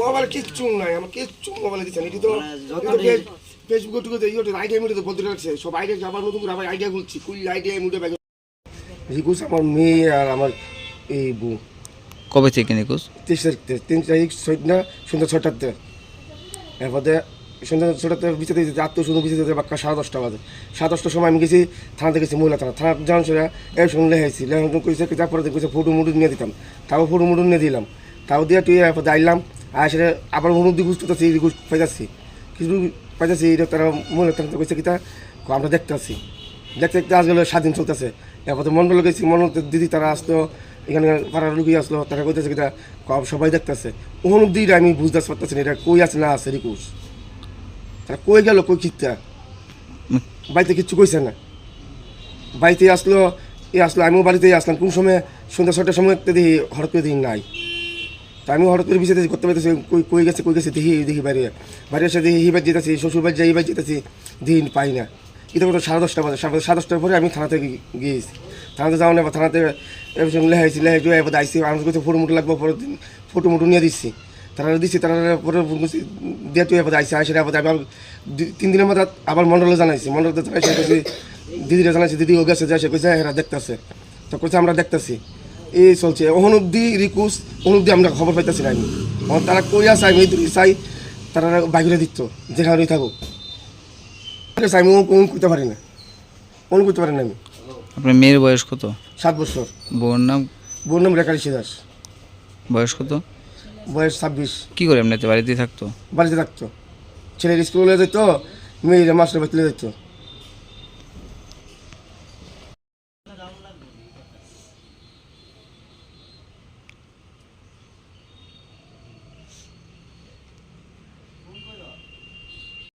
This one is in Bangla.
মোবাইল কিচ্ছু নাই আমার কিচ্ছু মোবাইলে দিচ্ছে না। এটি তো ফেসবুকে টুকে ইউটিউব আইডিয়া মিডিয়া তো বলতে রাখছে সব আইডিয়া আবার নতুন করে আবার আইডিয়া খুলছি। কুই আইডিয়া মিডিয়া ব্যাগ রিকুস আমার মেয়ে আর আমার এই বউ। কবে থেকে নিখোঁজ তেইশ তারিখ তিন তারিখ ছয় না সন্ধ্যা ছটাতে এরপরে সন্ধ্যা ছটাতে বিচারে দিতে আত্মীয় শুধু বিচারে দিতে বাক্কা সাড়ে দশটা বাজে। সাড়ে দশটার সময় আমি গেছি থানাতে গেছি মহিলা থানা। থানা যাওয়ার সময় এর সঙ্গে লেখাইছি লেখানো করেছে তারপরে দেখেছে ফটো মুটু নিয়ে দিতাম। তাও ফটো মুটু নিয়ে দিলাম। তাও দিয়ে তুই আইলাম আর সেটা আবার হনুদ দিয়ে গুছতেছি গুছ পাইতাছি। কিছু পাইতাছি, এটা তারা মহিলা থানা কইছে কিতা? আমরা দেখতে আসি দেখতে দেখতে আজ স্বাধীন চলতেছে। এরপর তো মন্ডল গেছি মন্ডল দিদি তারা আসতো এখানে পাড়ার লুকিয়ে আসলো, তারা কইতেছে কব সবাই দেখতেছে। দিদি আমি বুঝতে পারতেছি না, এটা কই আছে না আছে রিকুস তারা কই গেল, কই কিতা? বাড়িতে কিচ্ছু কইছে না। বাড়িতে আসলো, এ আসলো, আমিও বাড়িতেই আসলাম। কোন সময় সন্ধ্যা ছটার সময় দেখি হঠাৎ করে দেখি নাই। আমি হঠাৎ করে বিষয় করতে পারতেছি কই কই গেছে কই গেছে, দেখি দেখি বাইরে বাইরে এসে দেখি হিবার যেতেছি শ্বশুর বাড়ি যাই বাড়ি যেতেছি, দিন পাই না। এটা কোনো সাড়ে দশটা বাজে, সাড়ে সাড়ে দশটার পরে আমি থানাতে গিয়েছি। থানাতে যাওয়া নেই থানাতে লেহাইছি লেহাই এবার আইসি আমার কাছে ফটো মুটো লাগবো দিন ফটো মুটো নিয়ে দিচ্ছি। তারা দিচ্ছি তারা পরে দিয়ে তুই এবার আইসি আসে এবার আবার তিন দিনের মধ্যে আবার মন্ডলে জানাইছি। মন্ডলে জানাইছি দিদিরা জানাইছি দিদি ও গেছে যায় সে কইছে এরা দেখতেছে। তো কইছে, আমরা দেখতেছি। এ চলছে। অহন অব্দি রিকুয়েস্ট অহন অব্দি আমরা খবর পাইতেছি না। আমি তারা কইয়া চাই আমি চাই তারা বাইরে দিত যেখানে থাকুক। চাই আমি কোন করতে পারি না। কোন করতে পারি না আমি। আপনার মেয়ের বয়স কত? সাত বছর। বোন নাম? বোন নাম রেখারিষি দাস। বয়স কত? বয়স ছাব্বিশ। কি করে এমনিতে বাড়িতে থাকতো? বাড়িতে থাকতো। ছেলের স্কুলে যেত মেয়েরা মাস্টার বাতিলে যেত।